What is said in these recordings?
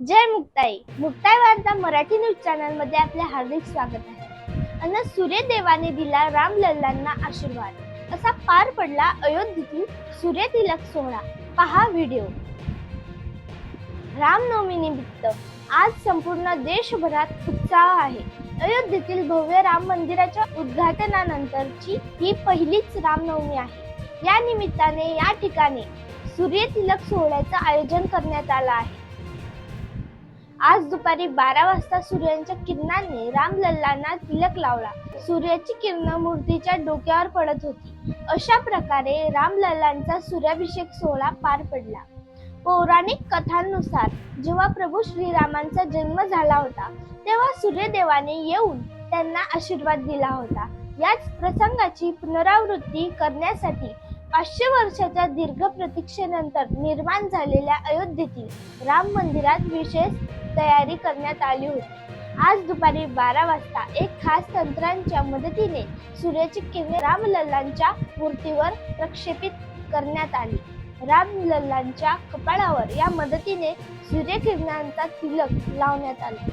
जय मुक्ताई. मुक्ताई वार्ता मराठी न्यूज चॅनलमध्ये आपले हार्दिक स्वागत आहे. अन सूर्यदेवाने दिला रामलल्लांना आशीर्वाद. असा पार पडला अयोध्येतील सूर्यतिलक सोहळा. पहा व्हिडिओ. रामनवमी निमित्त आज संपूर्ण देशभरात उत्साह आहे. अयोध्येतील भव्य राम मंदिराच्या उद्घाटनानंतरची ही पहिलीच रामनवमी आहे. या निमित्ताने या ठिकाणी सूर्यतिलक सोहळ्याचं आयोजन करण्यात आलं आहे. आज दुपारी बारा वाजता सूर्याच्या किरणांनी रामलल्लांना तिलक लावला. सूर्याची किरण मूर्तीच्या डोक्यावर पडत होती. अशा प्रकारे रामलल्लांचा सूर्याभिषेक सोहळा पार पडला. पौराणिक कथांनुसार जेव्हा प्रभू श्रीरामांचा जन्म झाला होता तेव्हा सूर्यदेवाने येऊन त्यांना आशीर्वाद दिला होता. याच प्रसंगाची पुनरावृत्ती करण्यासाठी पाचशे वर्षाच्या दीर्घ प्रतीक्षेनंतर निर्माण झालेल्या अयोध्येतील राम मंदिरात विशेष तयारी करण्यात आली होती. आज दुपारी बारा वाजता एक खास तंत्रांच्या मदतीने सूर्याची किरणे रामलल्लांच्या मूर्तीवर प्रक्षेपित करण्यात आली. रामलल्लांच्या कपाळावर या मदतीने सूर्यकिरणांचा तिलक लावण्यात आला.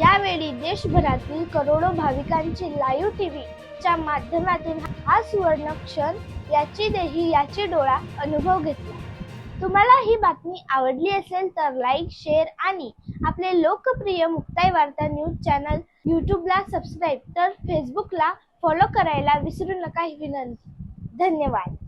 यावेळी देशभरातील करोडो भाविकांची लाईव्ह टीव्ही च्या माध्यमातून हा सुवर्ण क्षण याची देही याची डोळा अनुभव घेतला. तुम्हाला ही बातमी आवडली असेल तर लाईक शेअर आणि आपले लोकप्रिय मुक्ताई वार्ता न्यूज चॅनल यूट्यूबला सबस्क्राईब तर फेसबुकला फॉलो करायला विसरू नका ही विनंती. धन्यवाद.